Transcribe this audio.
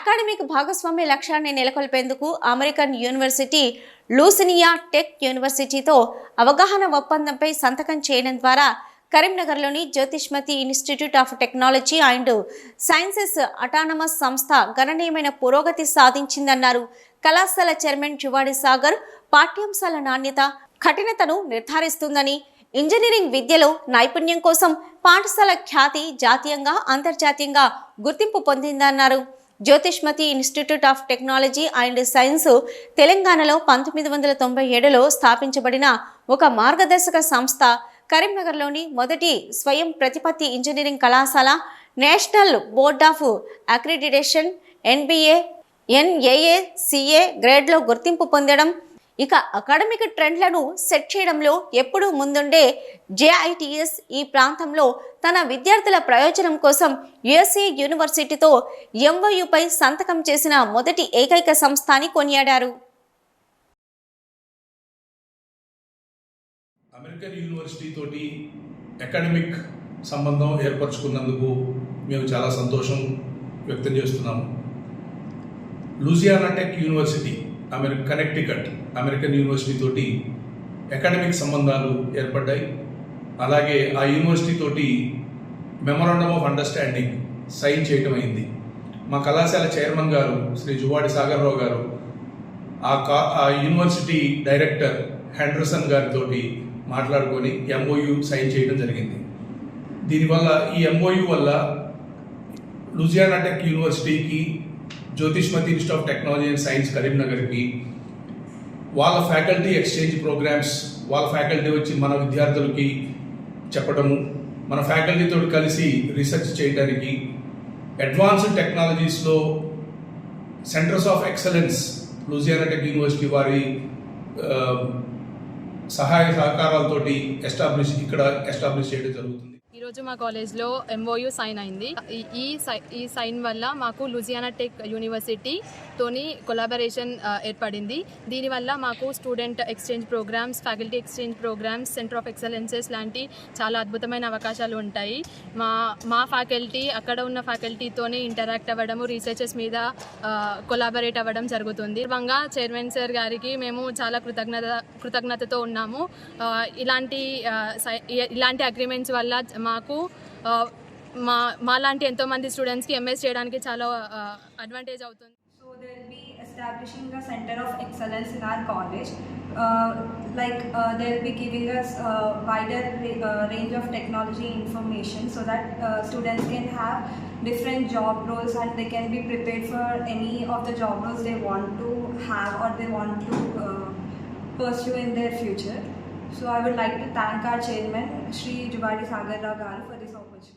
Academic భాగస్వామ్య లక్ష్యాన్ని నెలకొల్పేందుకు అమెరికన్ యూనివర్సిటీ లూసినియా టెక్ యూనివర్సిటీతో అవగాహన ఒప్పందంపై సంతకం చేయడం ద్వారా కరీంనగర్లోని Jyothishmathi institute of technology and sciences autonomous సంస్థ గణనీయమైన పురోగతి సాధించిందన్నారు. కళాశాల చైర్మన్ జువాడి సాగర్ పాఠ్యాంశాల నాణ్యత కఠినతను నిర్ధారిస్తుందని ఇంజనీరింగ్ విద్యలో నైపుణ్యం కోసం పాఠశాల ఖ్యాతి జాతీయంగా అంతర్జాతీయంగా గుర్తింపు పొందిందన్నారు. Jyothishmathi institute of technology and science తెలంగాణలో పంతొమ్మిది వందల తొంభై ఏడులో స్థాపించబడిన ఒక మార్గదర్శక సంస్థ కరీంనగర్లోని మొదటి స్వయం ప్రతిపత్తి ఇంజనీరింగ్ కళాశాల national board of accreditation NBA NAA CA గ్రేడ్లో గుర్తింపు పొందడం ఇక అకాడమిక్ ట్రెండ్లను సెట్ చేయడంలో ఎప్పుడూ ముందుండే జేఐటిఎస్ ఈ ప్రాంతంలో తన విద్యార్థుల ప్రయోజనం కోసం యుఎస్ఏ యూనివర్సిటీతో ఎంఓయుపై సంతకం చేసిన మొదటి ఏకైక సంస్థ అని కొనియాడారు. అమెరికన్ యూనివర్సిటీ తోటి అకాడమిక్ సంబంధం ఏర్పరచుకున్నందుకు మేము చాలా సంతోషం వ్యక్తం చేస్తున్నాము. Louisiana tech university America Connecticut American university తోటి అకాడమిక్ సంబంధాలు ఏర్పడ్డాయి. అలాగే ఆ యూనివర్సిటీ తోటి మెమరాండమ్ ఆఫ్ అండర్స్టాండింగ్ సైన్ చేయటం అయింది. మా కళాశాల చైర్మన్ గారు శ్రీ జువాడి సాగర్రావు గారు ఆ కా ఆ యూనివర్సిటీ డైరెక్టర్ హెండర్సన్ గారితో మాట్లాడుకొని ఎంఓయు సైన్ చేయడం జరిగింది. దీనివల్ల ఈ ఎంఓయు వల్ల లూజియానా టెక్ యూనివర్సిటీకి Jyothishmathi institute of technology and science కరీంనగర్కి వాళ్ళ ఫ్యాకల్టీ ఎక్స్చేంజ్ ప్రోగ్రామ్స్ వాళ్ళ ఫ్యాకల్టీ వచ్చి మన విద్యార్థులకి చెప్పడము మన ఫ్యాకల్టీతో కలిసి రీసెర్చ్ చేయడానికి advanced టెక్నాలజీస్లో centres of excellence Louisiana tech university వారి సహాయ సహకారాలతోటి ఎస్టాబ్లిష్ ఇక్కడ ఎస్టాబ్లిష్ చేయడం జరుగుతుంది. ఈరోజు మా కాలేజ్లో ఎంఓయు సైన్ అయింది. ఈ- ఈ సై- ఈ సైన్ వల్ల మాకు లూజియానా టెక్ యూనివర్సిటీ తోని కొలాబరేషన్ uh, ఏర్పడింది. దీనివల్ల మాకు student exchange programmes faculty exchange programmes centre of excellences లాంటి చాలా అద్భుతమైన అవకాశాలు ఉంటాయి. మా మా ఫ్యాకల్టీ అక్కడ ఉన్న ఫ్యాకల్టీతోనే ఇంటరాక్ట్ అవ్వడము రీసెర్చెస్ మీద uh, కొలాబరేట్ అవ్వడం జరుగుతుంది. వంగా చైర్మన్ సార్ గారికి మేము చాలా కృతజ్ఞత కృతజ్ఞతతో ఉన్నాము. Uh, ఇలాంటి సై- ఇలాంటి అగ్రిమెంట్స్ వల్ల మా మాకు ఆ, మా మాలాంటి ఎంతోమంది స్టూడెంట్స్కి ఎంఎస్ చేయడానికి చాలా అడ్వాంటేజ్ అవుతుంది So they'll be establishing a center of excellence in our college. Uh, like uh, they'll be giving us uh, wider ra- uh, range of technology information so that uh, students can have different job roles and they can be prepared for any of the job roles they want to have or they want to uh, pursue in their future. So I would like to thank our chairman, Sri Jubari Sagar Rao Garu, for this opportunity.